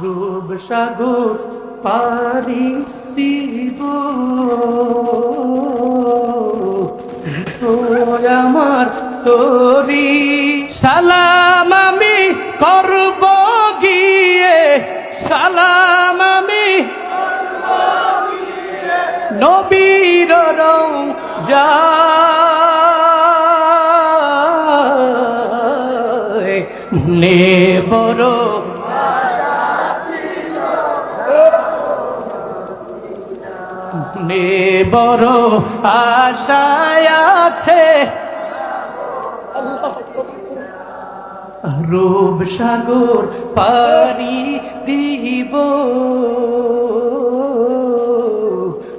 রূপ সাগর পারি দিব আমার তোরি সালাম আমি করব গিয়ে, সালাম আমি নবীর রং যায় নে বড় নে বড় আশায় আছে। রূপ সাগর পারি দিব।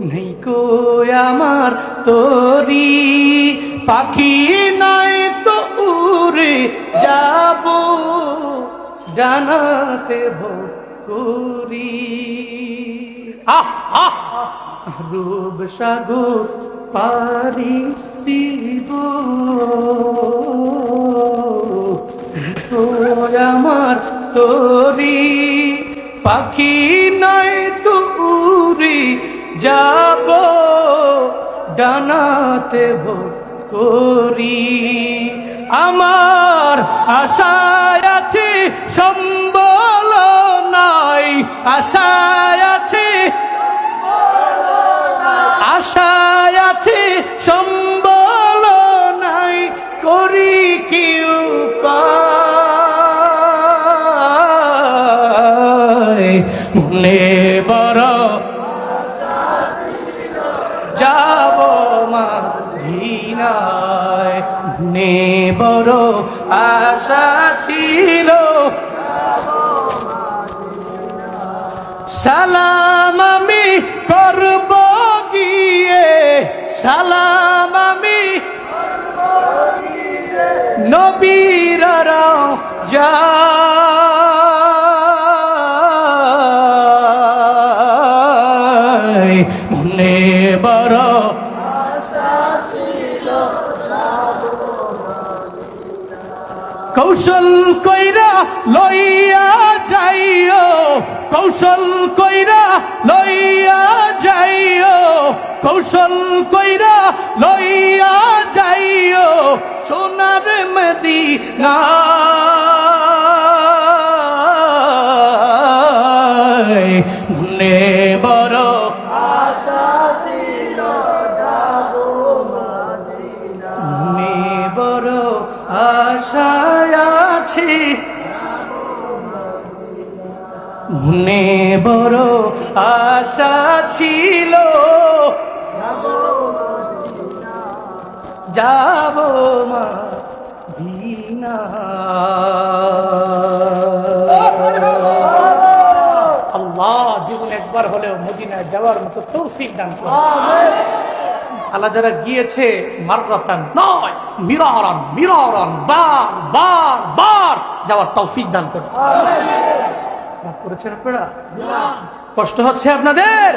নেই কো আমার তোরি, পাখি নাই তো উড়ে যাব। ডানাতে ভরি আহ আহ। রূপ সাগর পারি দিব আমার তোরি, পাখি নয় তুরি যাব ডানাতে করি। আমার আশায় আছে, সম্বল নাই আশায় আশায় আছে, সম্বল নাই করি কি উপায় মনে বড় যাব মাদিনায়। মনে বড় আশা ছিল সালাম আমি করব সালাম আমি নবীর বড় কৌশল কইরা লইয়া যাইও কৌশল কইরা লইয়া যাইও। কৌশল কইরা লইয়া যাইও সোনার মদিনা মনে বড় মনে বড় আশায় আছি। মনে বড় আশা ছিল যাব মা দিনা আল্লাহ জীবন একবার হলেও মদিনায় যাওয়ার মতো তৌফিক দান আল্লাহ যারা গিয়েছে মাররাতান নয় মিরারান মিরারান বার বার বার যাওয়ার তৌফিক দান করে করেছেন আপনারা? কষ্ট হচ্ছে আপনাদের?